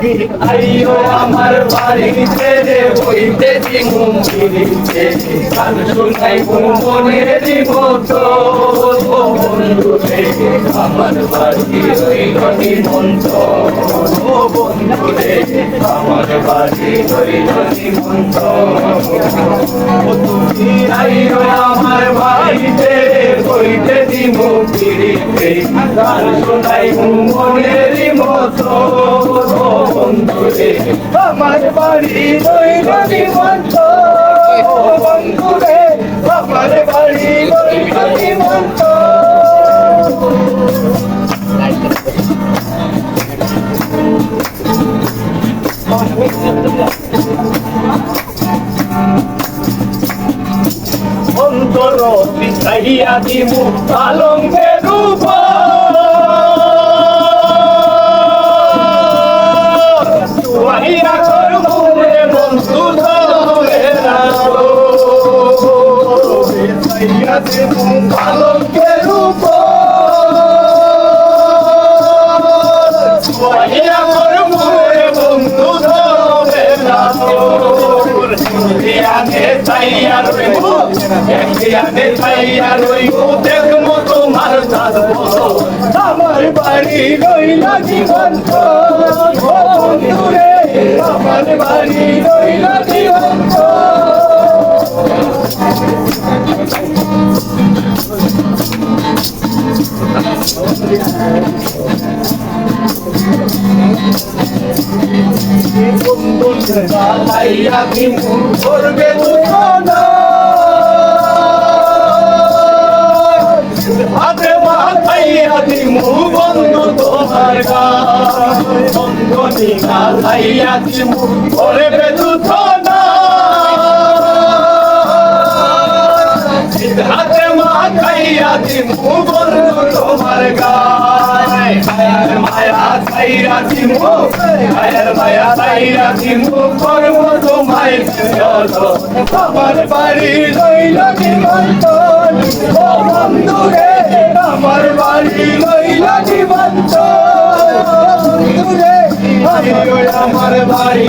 আইও আমার বাড়িতে রে বইতে দিমু ফিরিতে গান শুনাই মনের বন্ধু রে। আমার বাড়ি বন্ধু আমার বাড়ি আইও আমার ফিরিতে গান শুনাই মনের মতো ও বন্ধু রে আমার বাড়ি রইল নিমন্ত বন্ধু। অন্তর বিছাইয়া দিমু পালঙ্কের রূপ। তুয়াইয়া করব রে বন্ধু ধরে রাখো বিছাইয়া দিমু পালঙ্কের চাইয়া রইব আগে চাইয়া রইব দেখব তোমার চাঁদবো আমার বাড়ি রইলা জীবন্ত লাইয়া দিমু করবে দুজনা হাতে মাথাইয়া দিমু বন্ধু তোমার গান বন্ধু করবে দুজনা হাতে মাথাইয়া দিমু বন্ধু তোমার গান মায়ার মায়া চাইরা দিমু মায়ার মায়া চাইরা দিমু করব তোমায় যত আমার বাড়ি রইল নিমন্ত ও বন্ধু আমার বাড়ি রইল নিমন্ত বন্ধু রে আমার বাড়ি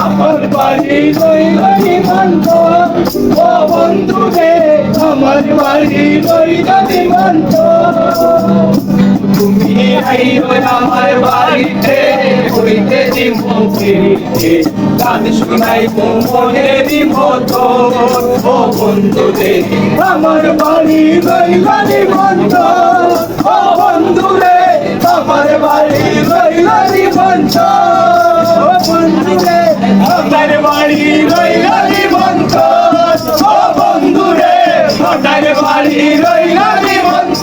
আমার বাড়ি রইল নিমন্ত ও বন্ধু বাড়িতে হইতে দিমু ফিরিতে গান শুনাই মনের মতো ও বন্ধু রে আমার বাড়ি নিমন্ত ও বন্ধু রে আমার বাড়ি রইল নিমন্ত ও বন্ধু রে আমার বাড়ি রইল নিমন্ত ও বন্ধু রে আমার বাড়ি রইল নিমন্ত